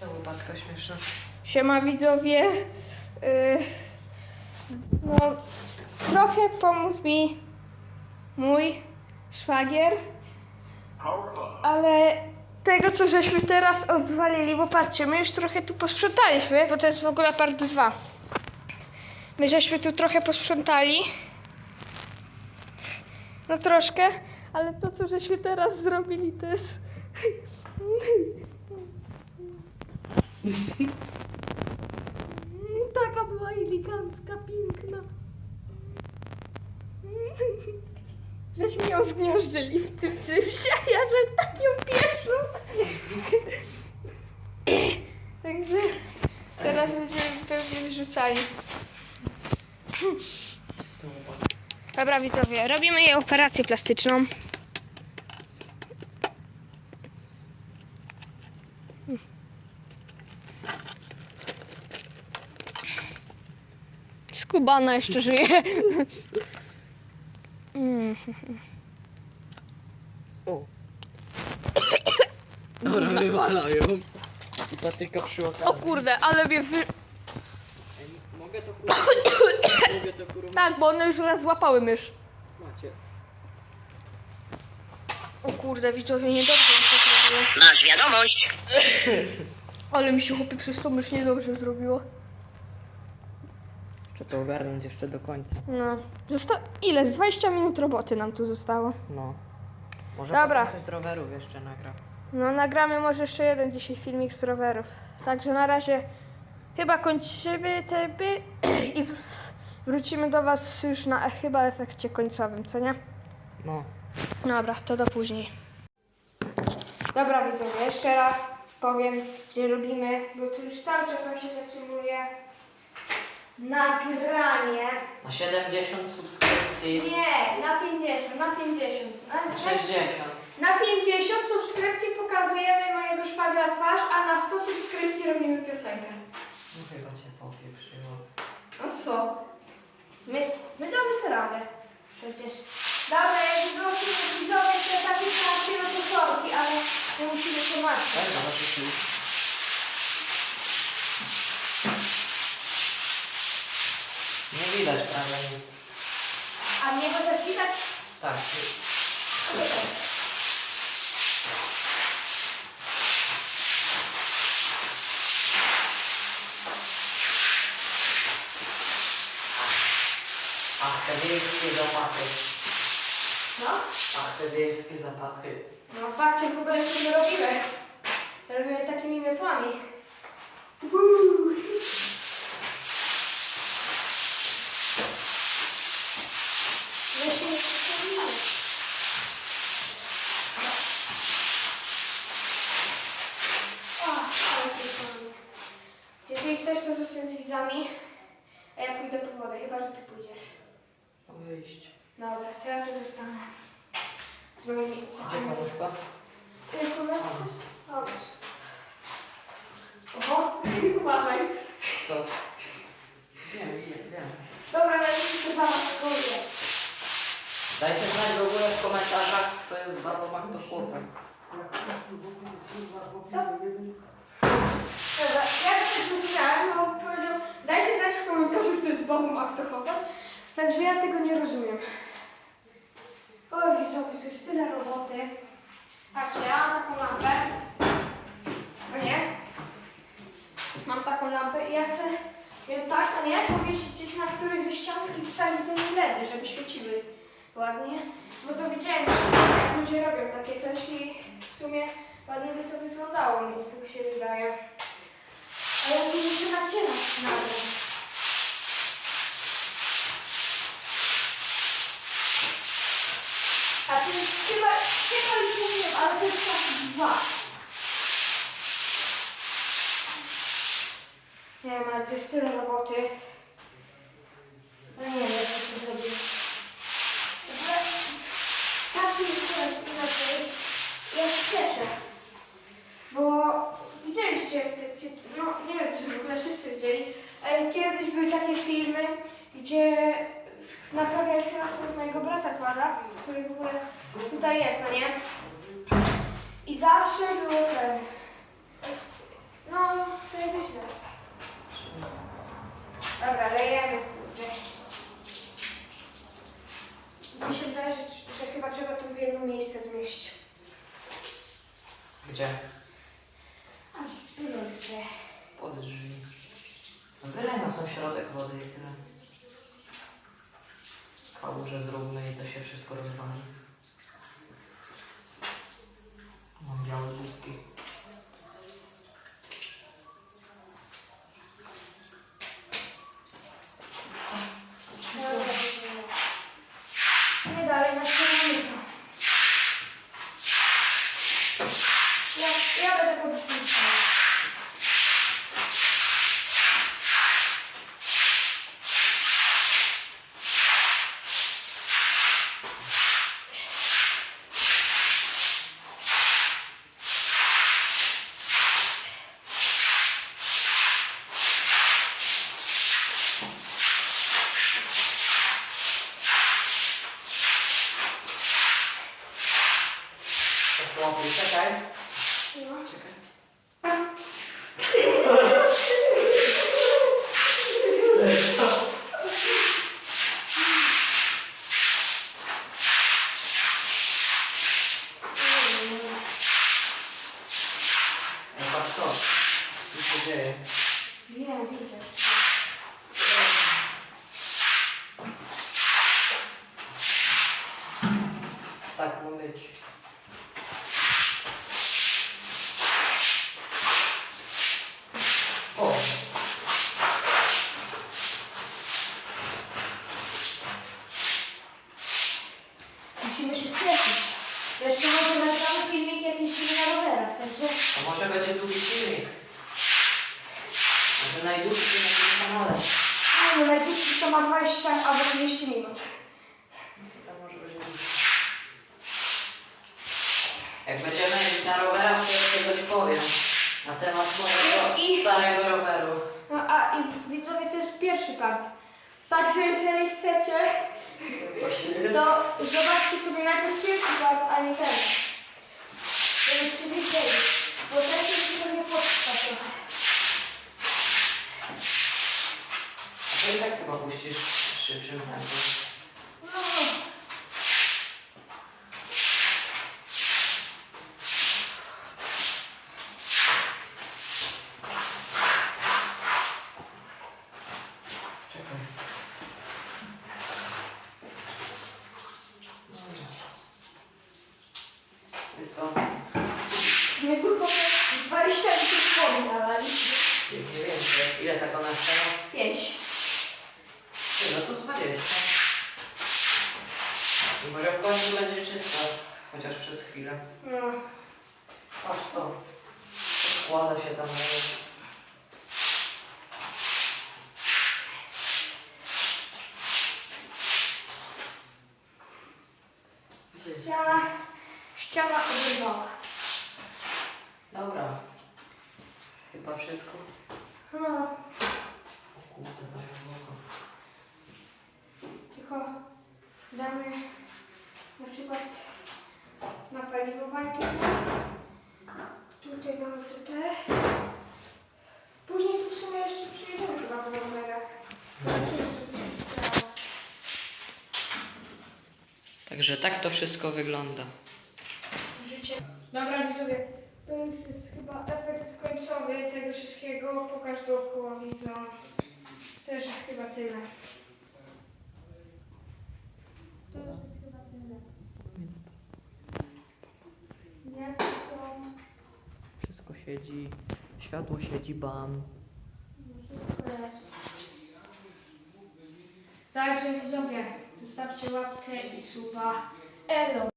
Ta łopatka śmieszna. Siema widzowie. Yy, no, trochę pomógł mi mój szwagier, ale tego co żeśmy teraz odwalili, bo patrzcie, my już trochę tu posprzątaliśmy, bo to jest w ogóle part 2. My żeśmy tu trochę posprzątali. No troszkę, ale to co żeśmy teraz zrobili to jest... Taka była elegancka, piękna. Żeśmy ją zgniażdżyli w tym czymś, a ja, że tak ją pierwszą. Także teraz będziemy pewnie wyrzucali. Dobra widzowie, robimy jej operację plastyczną. Skubana jeszcze żyje. O. Dobra, wywalają. I patyka przy okazji. O kurde, ale mnie wy... Ej, Mogę to kurwa? Mogę to kurwa? Tak, bo one już raz złapały mysz. Macie. O kurde, widzowie, niedobrze mi się zrobiło. Masz wiadomość. Ale mi się chłopie przez to mysz niedobrze zrobiło. Trzeba to ogarnąć jeszcze do końca. No. Zosta... Ile? Z 20 minut roboty nam tu zostało. No. Może Dobra. potem coś z rowerów jeszcze nagra. No nagramy może jeszcze jeden dzisiaj filmik z rowerów. Także na razie chyba kończymy te by i w- wrócimy do Was już na e- chyba efekcie końcowym, co nie? No. Dobra, to do później. Dobra widzowie, jeszcze raz powiem, że robimy, bo tu już cały czas nam się zatrzymuje nagranie. Na 70 subskrypcji. Nie, na 50, na 50. Na, na, 60. na 50 subskrypcji pokazujemy mojego szwagra twarz, a na 100 subskrypcji robimy piosenkę. No chyba cię popieprzyło. A co? My, my damy sobie radę. Przecież. Dobra, jak było tylko widzowie, to takie no sorki, ale my musimy się martwić. Tak, zobaczysz już. Nie widać prawie nic. A mnie będę widać? Tak. Wiejskie zapachy. No. Wiejskie zapachy. No patrzcie w ogóle co my robimy. Robimy takimi miotłami. Uuu. My się nie przypominamy. O, ale pięknie. Jeżeli chcesz, to zostań z widzami, a ja pójdę po wodę, chyba że ty pójdziesz. Wyjść. Dobra, to ja tu zostanę. Z moimi ukochanymi. komuśka? Jest po prostu? Tam jest. Obóz. Oho, uważaj. Co? Wiem, wiem, wiem. Dobra, na liście za spróbuję. Dajcie znać w ogóle w komentarzach, kto jest babomak to chłopak. Co? Dobra, ja też myślałem, bo powiedział, dajcie znać w komentarzu, kto jest babą, a kto chłopak. Także ja tego nie rozumiem. Oj, widzowie, tu jest tyle roboty. Patrzcie, ja mam taką lampę. No nie? Mam taką lampę i ja chcę ją tak, a nie, powiesić gdzieś na którejś ze ścian i wsadzić do niej LEDy, żeby świeciły ładnie. Bo to widziałem, jak ludzie robią takie coś i w sumie ładnie by to wyglądało, mi tak się wydaje. Ale tu muszę nacierać na to. A jest chyba, chyba już mówiłem, ale to jest tak dwa. Nie wiem, ale to jest tyle roboty. No nie wiem, jak to zrobić. Ale tak mi teraz inaczej. Ja się cieszę. Bo widzieliście, te- te- no nie wiem, czy w ogóle wszyscy widzieli, ale kiedyś były takie filmy, gdzie naprawialiśmy na mojego brata kłada, który w ogóle tutaj jest, no nie? I zawsze było ten, no na sam środek wody i tyle. Kałuże zróbmy i to się wszystko rozwali. Mam białe błyski. Nie dalej na kierownika. Ja, ja będę podróżniczała. Chłopie, czekaj. No. Czekaj. Ej, patrz to. Widzę. Tak ma być. O! Musimy się spieszyć. Jeszcze może nagramy filmik jakiś na rowerach, także... A może będzie długi filmik? Może najdłuższy na tym kanale. No, no najdłuższy to ma 20 albo 30 minut. No to tam może będzie dłuższy. Jak będziemy jeździć na rowerach, to jeszcze coś powiem. Na temat mojego I- starego roweru. No a i widzowie to jest pierwszy part. Także jeżeli chcecie, to zobaczcie sobie najpierw pierwszy part, a nie ten. Żebyście wiedzieli. Bo ten się trochę potrwa trochę. A to i w szybszym. Czekaj. Wszystko. Niedługo 20 minut. Nie więcej. Ile tak ona stała? 5. Ty, No to z 20. I może w końcu będzie czysto. Chociaż przez chwilę. No. Patrz to. Składa się tam na Ściana, ściana obrywała. Dobra. Chyba wszystko. No. O kurde, oko. Tylko damy na przykład na paliwo bańki. Tutaj damy te te. Później tu w sumie jeszcze przyjedziemy chyba się stało. Także tak to wszystko wygląda. Życie. Dobra widzowie, to już jest chyba efekt końcowy tego wszystkiego. Pokaż dookoła widzom. To już jest chyba tyle. To już jest chyba tyle. Miasto, Wszystko siedzi. Światło siedzi, bam. Także widzowie, zostawcie łapkę i suba. Elo!